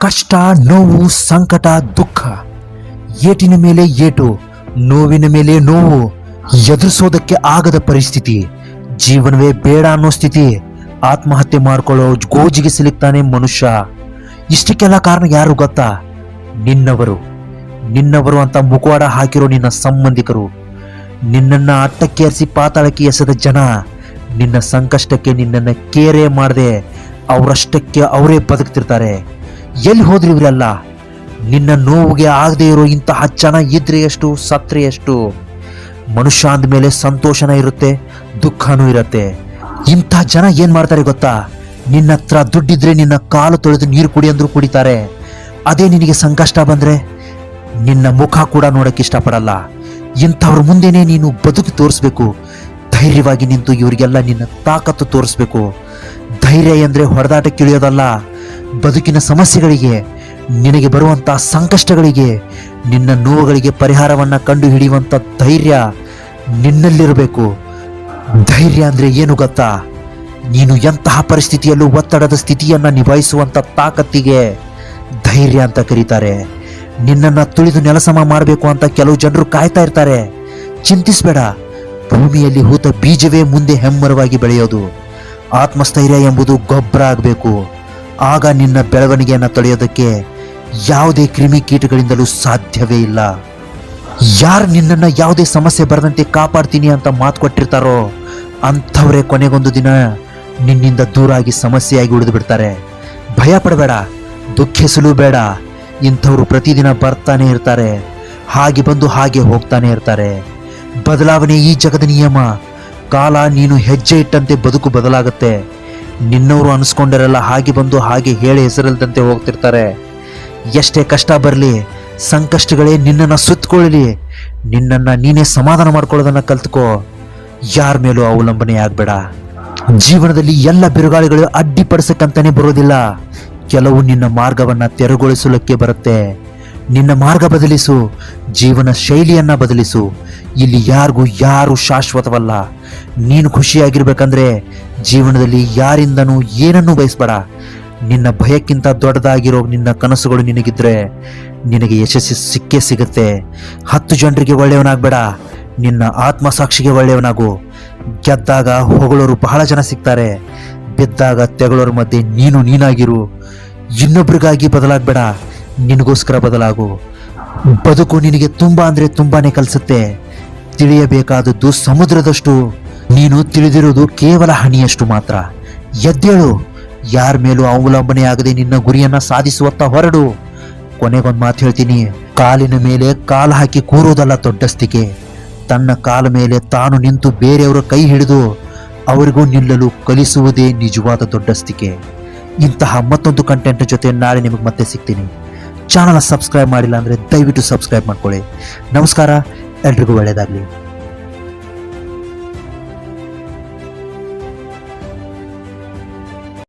ಕಷ್ಟ, ನೋವು, ಸಂಕಟ, ದುಃಖ. ಏಟಿನ ಮೇಲೆ ಏಟು, ನೋವಿನ ಮೇಲೆ ನೋವು. ಎದುರಿಸೋದಕ್ಕೆ ಆಗದ ಪರಿಸ್ಥಿತಿ. ಜೀವನವೇ ಬೇಡ ಅನ್ನೋ ಸ್ಥಿತಿ. ಆತ್ಮಹತ್ಯೆ ಮಾಡ್ಕೊಳ್ಳೋ ಗೋಜಿಗೆ ಸಿಲುಕ್ತಾನೆ ಮನುಷ್ಯ. ಇಷ್ಟಕ್ಕೆಲ್ಲ ಕಾರಣ ಯಾರು ಗೊತ್ತಾ? ನಿನ್ನವರು. ನಿನ್ನವರು ಅಂತ ಮುಖವಾಡ ಹಾಕಿರೋ ನಿನ್ನ ಸಂಬಂಧಿಕರು. ನಿನ್ನನ್ನ ಅಟ್ಟಕ್ಕೇರಿಸಿ ಪಾತಾಳಕ್ಕೆ ಎಸೆದ ಜನ. ನಿನ್ನ ಸಂಕಷ್ಟಕ್ಕೆ ನಿನ್ನನ್ನು ಕೇರೆ ಮಾಡದೆ ಅವರಷ್ಟಕ್ಕೆ ಅವರೇ ಬದುಕ್ತಿರ್ತಾರೆ. ಎಲ್ಲಿ ಹೋದ್ರಿ ಇವರೆಲ್ಲ? ನಿನ್ನ ನೋವಿಗೆ ಆಗದೆ ಇರೋ ಇಂತಹ ಜನ ಇದ್ರೆ ಎಷ್ಟು ಸತ್ರೆ ಎಷ್ಟು? ಮನುಷ್ಯ ಅಂದಮೇಲೆ ಸಂತೋಷನ ಇರುತ್ತೆ, ದುಃಖನೂ ಇರುತ್ತೆ. ಇಂಥ ಜನ ಏನ್ ಮಾಡ್ತಾರೆ ಗೊತ್ತಾ? ನಿನ್ನ ಹತ್ರ ದುಡ್ಡಿದ್ರೆ ನಿನ್ನ ಕಾಲು ತೊಳೆದು ನೀರು ಕುಡಿ ಅಂದ್ರೂ ಕುಡಿತಾರೆ. ಅದೇ ನಿನಗೆ ಸಂಕಷ್ಟ ಬಂದ್ರೆ ನಿನ್ನ ಮುಖ ಕೂಡ ನೋಡಕ್ಕೆ ಇಷ್ಟಪಡಲ್ಲ. ಇಂಥವ್ರ ಮುಂದೆನೆ ನೀನು ಬದುಕು ತೋರಿಸ್ಬೇಕು. ಧೈರ್ಯವಾಗಿ ನಿಂತು ಇವರಿಗೆಲ್ಲ ನಿನ್ನ ತಾಕತ್ತು ತೋರಿಸ್ಬೇಕು. ಧೈರ್ಯ ಎಂದ್ರೆ ಹೊಡೆದಾಟಕ್ಕೆ ಇಳಿಯೋದಲ್ಲ. ಬದುಕಿನ ಸಮಸ್ಯೆಗಳಿಗೆ, ನಿನಗೆ ಬರುವಂತ ಸಂಕಷ್ಟಗಳಿಗೆ, ನಿನ್ನ ನೋವುಗಳಿಗೆ ಪರಿಹಾರವನ್ನು ಕಂಡು ಹಿಡಿಯುವಂತ ಧೈರ್ಯ ನಿನ್ನಲ್ಲಿರಬೇಕು. ಧೈರ್ಯ ಅಂದರೆ ಏನು ಗೊತ್ತಾ? ನೀನು ಎಂತಹ ಪರಿಸ್ಥಿತಿಯಲ್ಲೂ ಒತ್ತಡದ ಸ್ಥಿತಿಯನ್ನು ನಿಭಾಯಿಸುವಂಥ ತಾಕತ್ತಿಗೆ ಧೈರ್ಯ ಅಂತ ಕರೀತಾರೆ. ನಿನ್ನನ್ನು ತುಳಿದು ನೆಲಸಮ ಮಾಡಬೇಕು ಅಂತ ಕೆಲವು ಜನರು ಕಾಯ್ತಾ ಇರ್ತಾರೆ. ಚಿಂತಿಸಬೇಡ. ಭೂಮಿಯಲ್ಲಿ ಹೂತ ಬೀಜವೇ ಮುಂದೆ ಹೆಮ್ಮರವಾಗಿ ಬೆಳೆಯೋದು. ಆತ್ಮಸ್ಥೈರ್ಯ ಎಂಬುದು ಗೊಬ್ಬರ ಆಗಬೇಕು. ಆಗ ನಿನ್ನ ಬೆಳವಣಿಗೆಯನ್ನು ತಡೆಯೋದಕ್ಕೆ ಯಾವುದೇ ಕ್ರಿಮಿಕೀಟಗಳಿಂದಲೂ ಸಾಧ್ಯವೇ ಇಲ್ಲ. ಯಾರು ನಿನ್ನನ್ನು ಯಾವುದೇ ಸಮಸ್ಯೆ ಬರದಂತೆ ಕಾಪಾಡ್ತೀನಿ ಅಂತ ಮಾತು ಕೊಟ್ಟಿರ್ತಾರೋ ಅಂಥವರೇ ಕೊನೆಗೊಂದು ದಿನ ನಿನ್ನಿಂದ ದೂರಾಗಿ ಸಮಸ್ಯೆಯಾಗಿ ಉಳಿದು ಬಿಡ್ತಾರೆ. ಭಯ ಪಡಬೇಡ ದುಃಖಿಸಲು ಬೇಡ. ಇಂಥವರು ಪ್ರತಿದಿನ ಬರ್ತಾನೆ ಇರ್ತಾರೆ, ಹಾಗೆ ಬಂದು ಹಾಗೆ ಹೋಗ್ತಾನೆ ಇರ್ತಾರೆ. ಬದಲಾವಣೆ ಈ ಜಗದ ನಿಯಮ. ಕಾಲ ನೀನು ಹೆಜ್ಜೆ ಇಟ್ಟಂತೆ ಬದುಕು ಬದಲಾಗುತ್ತೆ. ನಿನ್ನವರು ಅನಿಸ್ಕೊಂಡಿರಲ್ಲ, ಹಾಗೆ ಬಂದು ಹಾಗೆ ಹೇಳಿ ಹೆಸರಿಲ್ದಂತೆ ಹೋಗ್ತಿರ್ತಾರೆ. ಎಷ್ಟೇ ಕಷ್ಟ ಬರಲಿ, ಸಂಕಷ್ಟಗಳೇ ನಿನ್ನನ್ನು ಸುತ್ತಕೊಳ್ಳಲಿ ನಿನ್ನನ್ನು ನೀನೇ ಸಮಾಧಾನ ಮಾಡ್ಕೊಳ್ಳೋದನ್ನು ಕಲ್ತ್ಕೋ. ಯಾರ ಮೇಲೂ ಅವಲಂಬನೆ ಆಗಬೇಡ. ಜೀವನದಲ್ಲಿ ಎಲ್ಲ ಬಿರುಗಾಳಿಗಳು ಅಡ್ಡಿಪಡಿಸಕ್ಕಂತಾನೆ ಬರೋದಿಲ್ಲ. ಕೆಲವು ನಿನ್ನ ಮಾರ್ಗವನ್ನು ತೆರವುಗೊಳಿಸಲಿಕ್ಕೆ ಬರುತ್ತೆ. ನಿನ್ನ ಮಾರ್ಗ ಬದಲಿಸು, ಜೀವನ ಶೈಲಿಯನ್ನು ಬದಲಿಸು. ಇಲ್ಲಿ ಯಾರಿಗೂ ಯಾರು ಶಾಶ್ವತವಲ್ಲ. ನೀನು ಖುಷಿಯಾಗಿರ್ಬೇಕಂದ್ರೆ ಜೀವನದಲ್ಲಿ ಯಾರಿಂದನೂ ಏನನ್ನೂ ಬಯಸ್ಬೇಡ. ನಿನ್ನ ಭಯಕ್ಕಿಂತ ದೊಡ್ಡದಾಗಿರೋ ನಿನ್ನ ಕನಸುಗಳು ನಿನಗಿದ್ರೆ ನಿನಗೆ ಯಶಸ್ಸು ಸಿಕ್ಕೇ ಸಿಗುತ್ತೆ. ಹತ್ತು ಜನರಿಗೆ ಒಳ್ಳೆಯವನಾಗಬೇಡ. ನಿನ್ನ ಆತ್ಮಸಾಕ್ಷಿಗೆ ಒಳ್ಳೆಯವನಾಗು. ಗೆದ್ದಾಗ ಹೊಗಳೋರು ಬಹಳ ಜನ ಸಿಗ್ತಾರೆ. ಬಿದ್ದಾಗ ತೆಗಳೋರ ಮಧ್ಯೆ ನೀನು ನೀನಾಗಿರು. ಇನ್ನೊಬ್ರಿಗಾಗಿ ಬದಲಾಗಬೇಡ. ನಿನಗೋಸ್ಕರ ಬದಲಾಗು. ಬದುಕು ನಿನಗೆ ತುಂಬ ಅಂದರೆ ತುಂಬಾನೇ ಕಲಿಸುತ್ತೆ. ತಿಳಿಯಬೇಕಾದದ್ದು ಸಮುದ್ರದಷ್ಟು. ನೀನು ತಿಳಿದಿರುವುದು ಕೇವಲ ಹನಿಯಷ್ಟು ಮಾತ್ರ. ಎದ್ದೇಳು. ಯಾರ ಮೇಲೂ ಅವಲಂಬನೆ ಆಗದೆ ನಿನ್ನ ಗುರಿಯನ್ನ ಸಾಧಿಸುವತ್ತ ಹೊರಡು. ಕೊನೆಗೊಂದು ಮಾತು ಹೇಳ್ತೀನಿ. ಕಾಲಿನ ಮೇಲೆ ಕಾಲು ಹಾಕಿ ಕೂರುವುದಲ್ಲ ದೊಡ್ಡಸ್ತಿಕೆ ತನ್ನ ಕಾಲ ಮೇಲೆ ತಾನು ನಿಂತು ಬೇರೆಯವರ ಕೈ ಹಿಡಿದು ಅವರಿಗೂ ನಿಲ್ಲಲು ಕಲಿಸುವುದೇ ನಿಜವಾದ ದೊಡ್ಡಸ್ತಿಕೆ ಇಂತಹ ಮತ್ತೊಂದು ಕಂಟೆಂಟ್ ಜೊತೆ ನಾಳೆ ನಿಮಗೆ ಮತ್ತೆ ಸಿಗ್ತೀನಿ. ಚಾನಲ್ ಸಬ್ಸ್ಕ್ರೈಬ್ ಮಾಡಿಲ್ಲ ಅಂದರೆ ದಯವಿಟ್ಟು ಸಬ್ಸ್ಕ್ರೈಬ್ ಮಾಡ್ಕೊಳ್ಳಿ. ನಮಸ್ಕಾರ ಎಲ್ರಿಗೂ ಒಳ್ಳೆಯದಾಗಲಿ.